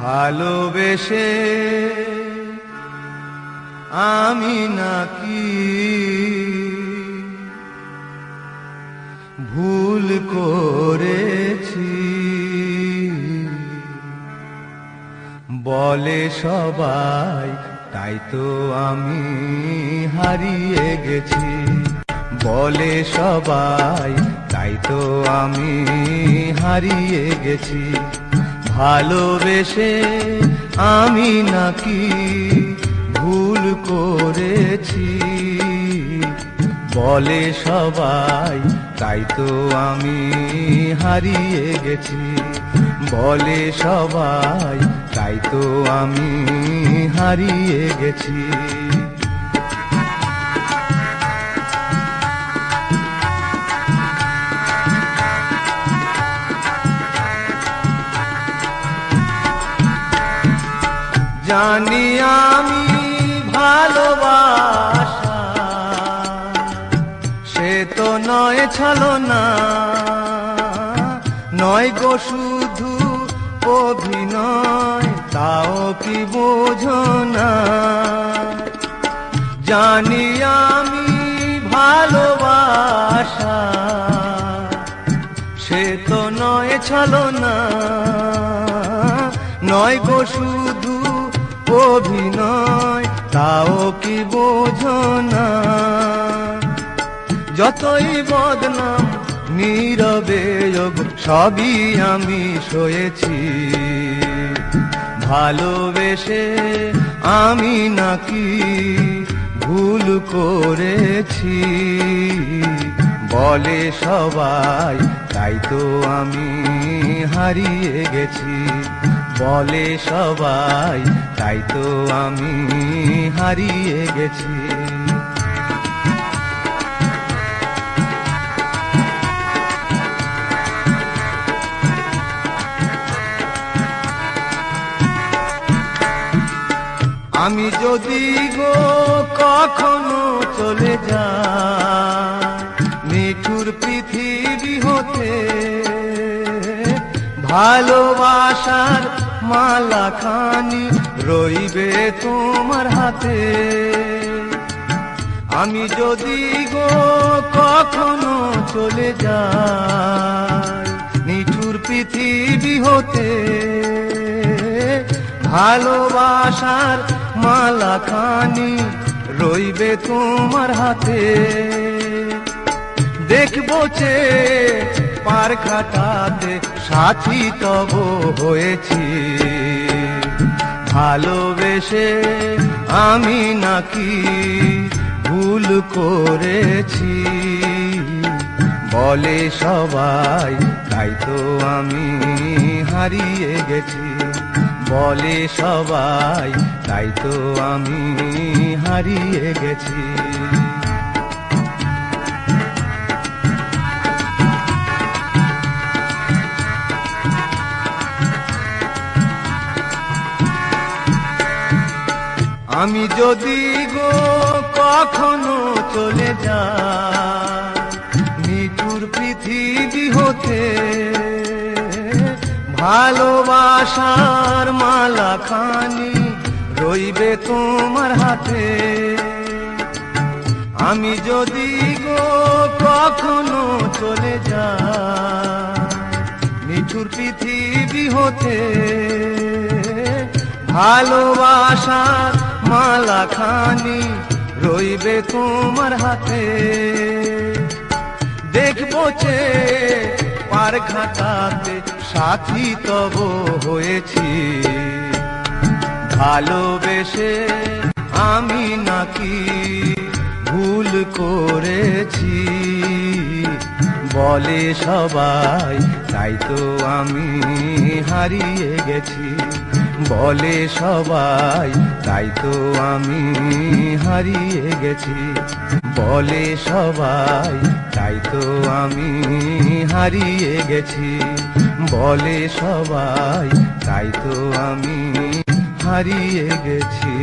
ভালোবেসে আমি নাকি ভুল করেছি? বলে সবাই, তাই তো আমি হারিয়ে গেছি। বলে সবাই, তাই তো আমি হারিয়ে গেছি। ভালোবেসে আমি নাকি ভুল করেছি? বলে সবাই, তাই তো আমি হারিয়ে গেছি। বলে সবাই, তাই তো আমি হারিয়ে গেছি। জানি আমি ভালোবাসা। সে তো নয় ছলো না নয় গো শুধু অভিনয়, তাও কি বোঝো না। জানি আমি ভালোবাসা, সে তো নয় ছলো না নয় গো শুধু অভিনয়, তাও কি বোঝো না। যতই বদনাম, নীরবে যোগ, সবই আমি সয়েছি। ভালোবেসে আমি নাকি ভুল করেছি? বলে সবাই তাই তো আমি হারিয়ে গেছি। বলে সবাই, তাই তো আমি হারিয়ে গেছি। আমি যদি গো কখনো চলে যাই নিঠুর পৃথিবী হতে, ভালোবাসার মালা খানি রইবে তোমার হাতে। আমি যদি গো কখনো চলে যাই, নিঠুর পৃথিবী হতে, ভালোবাসার মালা খানি রইবে তোমার হাতে। দেখব চে পার খাটাতে সাথী তব হয়েছি। ভালোবেসে আমি নাকি ভুল করেছি? বলে সবাই, তাই তো আমি হারিয়ে গেছি। বলে সবাই, তাই তো আমি হারিয়ে গেছি। আমি যদি গো কখনো চলে যাই, নিঠুর পৃথিবী হতে ভালোবাসার মালা খানি রইবে তোমার হাতে। আমি যদি গো কখনো চলে যাই, নিঠুর পৃথিবী হতে ভালোবাসার মালা খানি রইবে তোমার হাতে। দেখব চে পার ঘাটাতে সাথী তব হয়েছি। ভালোবেসে আমি নাকি ভুল করেছি? বলে সবাই, তাই তো আমি হারিয়ে গেছি। বলে সবাই, তাই তো আমি হারিয়ে গেছি। বলে সবাই, তাই তো আমি হারিয়ে গেছি। বলে সবাই, তাই তো আমি হারিয়ে গেছি।